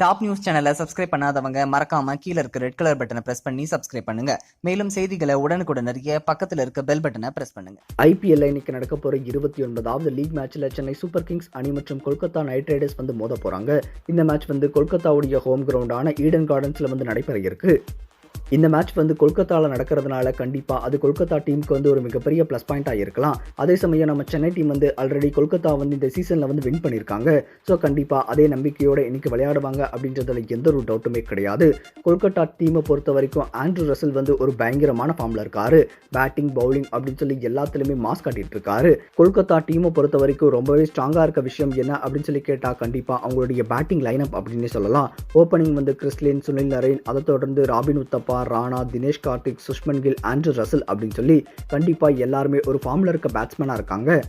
Top news சேனலை subscribe பண்ணாதவங்க மறக்காம கீழே இருக்க ரெட் கலர் பட்டனை பிரஸ் பண்ணி சப்ஸ்கிரைப் பண்ணுங்க. மேலும் செய்திகளை உடனுக்குடன் அறிய பக்கத்தில் இருக்க பெல் பட்டனை பிரஸ் பண்ணுங்க. ஐபிஎல் இன்னைக்கு நடக்க போற இருபத்தி ஒன்பதாவது லீக் மேட்ச்ல சென்னை சூப்பர் கிங்ஸ் அணி மற்றும் கொல்கத்தா நைட் ரைடர்ஸ் வந்து மோத போறாங்க. இந்த மேட்ச் வந்து கொல்கத்தாவுடைய ஹோம் கிரவுண்டான ஈடன் கார்டன்ஸ்ல வந்து நடைபெற இருக்கு. இந்த மேட்ச் வந்து கொல்கத்தாவில் நடக்கிறதுனால கண்டிப்பாக அது கொல்கத்தா டீமுக்கு வந்து ஒரு மிகப்பெரிய ப்ளஸ் பாயிண்ட்டாக இருக்கலாம். அதே சமயம் நம்ம சென்னை டீம் வந்து ஆல்ரெடி கொல்கத்தா வந்து இந்த சீசனில் வந்து வின் பண்ணியிருக்காங்க ஸோ கண்டிப்பாக அதே நம்பிக்கையோடு இன்னைக்கு விளையாடுவாங்க அப்படின்றதுல எந்த ஒரு டவுட்டுமே கிடையாது. கொல்கத்தா டீமை பொறுத்த வரைக்கும் ஆண்ட்ரூ ரசல் வந்து ஒரு பயங்கரமான ஃபார்மில் இருக்காரு. பேட்டிங் பவுலிங் அப்படின்னு சொல்லி எல்லாத்துலேயுமே மாஸ் காட்டிட்டு இருக்காரு. கொல்கத்தா டீமை பொறுத்த வரைக்கும் ரொம்பவே ஸ்ட்ராங்காக இருக்க விஷயம் என்ன அப்படின்னு சொல்லி கேட்டால் கண்டிப்பாக அவங்களுடைய பேட்டிங் லைனப் அப்படின்னு சொல்லலாம். ஓப்பனிங் வந்து கிறிஸ்லின் சுனில் நரேன் அதை தொடர்ந்து ராபின் உத்தப்பா ராணா தினேஷ் கார்த்திக் சுஷ்மன் கில் ஆண்ட்ரூ ரசல் அப்படின்னு சொல்லி கண்டிப்பாக எல்லாருமே ஒரு ஃபார்மில் இருக்க பேட்ஸ்மேனாக இருக்காங்க.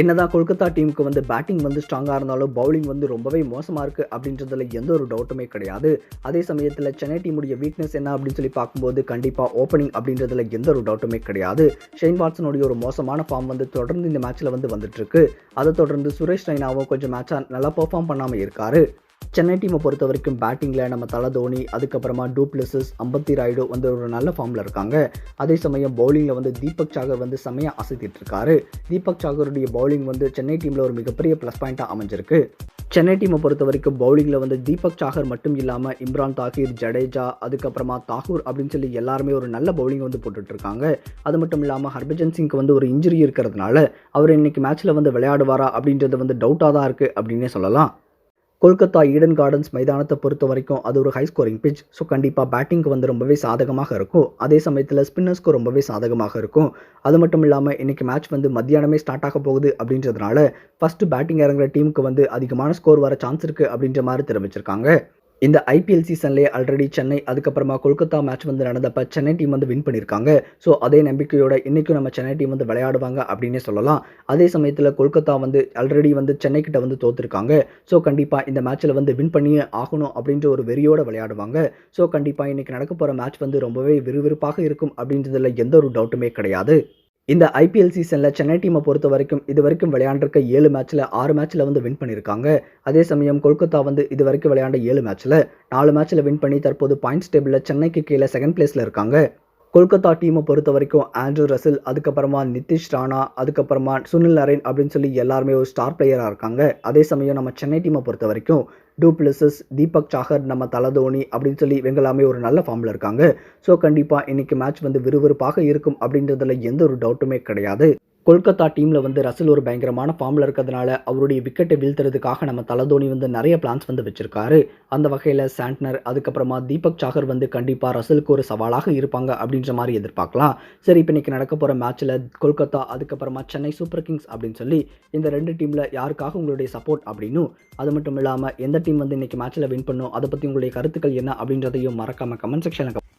என்னதான் கொல்கத்தா டீமுக்கு வந்து பேட்டிங் வந்து ஸ்ட்ராங்காக இருந்தாலும் பவுலிங் வந்து ரொம்பவே மோசமாக இருக்குது அப்படின்றதுல எந்த ஒரு டவுட்டுமே கிடையாது. அதே சமயத்தில் சென்னை டீமுடைய வீக்னஸ் என்ன அப்படின்னு சொல்லி பார்க்கும்போது கண்டிப்பாக ஓப்பனிங் அப்படின்றதுல எந்த ஒரு டவுட்டுமே கிடையாது. ஷெயின் வாட்ஸனுடைய ஒரு மோசமான ஃபார்ம் வந்து தொடர்ந்து இந்த மேட்ச்சில் வந்து வந்துட்டுருக்கு அதை தொடர்ந்து சுரேஷ் ரெய்னாவும் கொஞ்சம் மேட்சாக நல்லா பெர்ஃபார்ம் பண்ணாமல் இருக்காரு. சென்னை டீமை பொறுத்த வரைக்கும் பேட்டிங்கில் நம்ம தலை தோனி அதுக்கப்புறமா டூப்ளஸஸ் அம்பத்தி ராய்டு வந்து ஒரு நல்ல ஃபார்மில் இருக்காங்க. அதே சமயம் பவுலிங்கில் வந்து தீபக் சாகர் வந்து செமையாக அசைத்திட்டு இருக்காரு. தீபக் சாகருடைய பவுலிங் வந்து சென்னை டீமில் ஒரு மிகப்பெரிய ப்ளஸ் பாயிண்ட்டாக அமைஞ்சிருக்கு. சென்னை டீமை பொறுத்த வரைக்கும் பவுலிங்கில் வந்து தீபக் சாகர் மட்டும் இல்லாமல் இம்ரான் தாகிர் ஜடேஜா அதுக்கப்புறமா தாகூர் அப்படின்னு சொல்லி எல்லாருமே ஒரு நல்ல பவுலிங் வந்து போட்டுட்ருக்காங்க அது மட்டும் இல்லாமல் ஹர்பஜன் சிங்க்கு வந்து ஒரு இன்ஜுரி இருக்கிறதுனால அவர் இன்னைக்கு மேட்ச்சில் வந்து விளையாடுவாரா அப்படின்றது வந்து டவுட்டாக தான் இருக்குது அப்படின்னே சொல்லலாம். கொல்கத்தா ஈடன் கார்டன்ஸ் மைதானத்தை பொறுத்த வரைக்கும் அது ஒரு ஹை ஸ்கோரிங் பிச் ஸோ கண்டிப்பாக பேட்டிங்க்கு வந்து ரொம்பவே சாதகமாக இருக்கும். அதே சமயத்தில் ஸ்பின்னர்ஸ்க்கு ரொம்பவே சாதகமாக இருக்கும். அது மட்டும் இல்லாமல் இன்றைக்கி மேட்ச் வந்து மத்தியானமே ஸ்டார்ட் ஆக போகுது அப்படின்றதுனால ஃபஸ்ட்டு பேட்டிங் இறங்குற டீமுக்கு வந்து அதிகமான ஸ்கோர் வர சான்ஸ் இருக்குது அப்படின்ற மாதிரி தெரிவிச்சிருக்காங்க. இந்த ஐபிஎல் சீசன்லேயே ஆல்ரெடி சென்னை அதுக்கப்புறமா கொல்கத்தா மேட்ச் வந்து நடந்தப்ப சென்னை டீம் வந்து வின் பண்ணியிருக்காங்க. ஸோ அதே நம்பிக்கையோட இன்றைக்கும் நம்ம சென்னை டீம் வந்து விளையாடுவாங்க அப்படின்னே சொல்லலாம். அதே சமயத்தில் கொல்கத்தா வந்து ஆல்ரெடி வந்து சென்னை கிட்ட வந்து தோத்துருக்காங்க. ஸோ கண்டிப்பாக இந்த மேட்ச்சில் வந்து வின் பண்ணியே ஆகணும் அப்படின்ற ஒரு வெறியோடு விளையாடுவாங்க. ஸோ கண்டிப்பாக இன்றைக்கி நடக்க போகிற மேட்ச் வந்து ரொம்பவே விறுவிறுப்பாக இருக்கும் அப்படின்றதுல எந்த ஒரு டவுட்டுமே கிடையாது. இந்த ஐபிஎல் சீசனில் சென்னை டீமை பொறுத்த வரைக்கும் இது வரைக்கும் விளையாண்டிருக்க ஏழு மேட்ச்சில் ஆறு மேட்ச்சில் வந்து வின் பண்ணியிருக்காங்க. அதே சமயம் கொல்கத்தா வந்து இது வரைக்கும் விளையாண்ட ஏழு மேட்ச்சில் நாலு மேட்ச்சில் வின் பண்ணி தற்போது பாயிண்ட்ஸ் டேபிளில் சென்னைக்கு கீழே செகண்ட் பிளேஸில் இருக்காங்க. கொல்கத்தா டீமை பொறுத்த வரைக்கும் ஆண்ட்ரூ ரசில் அதுக்கப்புறமா நிதிஷ் ராணா அதுக்கப்புறமா சுனில் நரேன் அப்படின்னு சொல்லி எல்லாருமே ஒரு ஸ்டார் பிளேயராக இருக்காங்க. அதே சமயம் நம்ம சென்னை டீமை பொறுத்த வரைக்கும் டூப்ளிசஸ் தீபக் சாகர் நம்ம தலதோனி அப்படின்னு சொல்லி இவங்க ஒரு நல்ல ஃபார்மில் இருக்காங்க. ஸோ கண்டிப்பாக இன்றைக்கி மேட்ச் வந்து விறுவிறுப்பாக இருக்கும் அப்படின்றதுல எந்த ஒரு டவுட்டுமே கிடையாது. கொல்கத்தா டீமில் வந்து ரசில் ஒரு பயங்கரமான ஃபார்மில் இருக்கிறதுனால அவருடைய விக்கெட்டை வீழ்த்துறதுக்காக நம்ம தலதோனி வந்து நிறைய பிளான்ஸ் வந்து வச்சுருக்காரு. அந்த வகையில் சாண்ட்னர் அதுக்கப்புறமா தீபக் சாகர் வந்து கண்டிப்பாக ரசலுக்கு ஒரு சவாலாக இருப்பாங்க அப்படின்ற மாதிரி எதிர்பார்க்கலாம். சரி இப்போ இன்றைக்கி நடக்க போகிற மேட்ச்சில் கொல்கத்தா அதுக்கப்புறமா சென்னை சூப்பர் கிங்ஸ் அப்படின்னு சொல்லி இந்த ரெண்டு டீமில் யாருக்காக உங்களுடைய சப்போர்ட் அப்படின்னும் அது மட்டும் இல்லாமல் எந்த டீம் வந்து இன்றைக்கி மேட்ச்சில் வின் பண்ணும் அதை பற்றி உங்களுடைய கருத்துக்கள் என்ன அப்படின்றதையும் மறக்காமல் கமெண்ட் செக்ஷனில்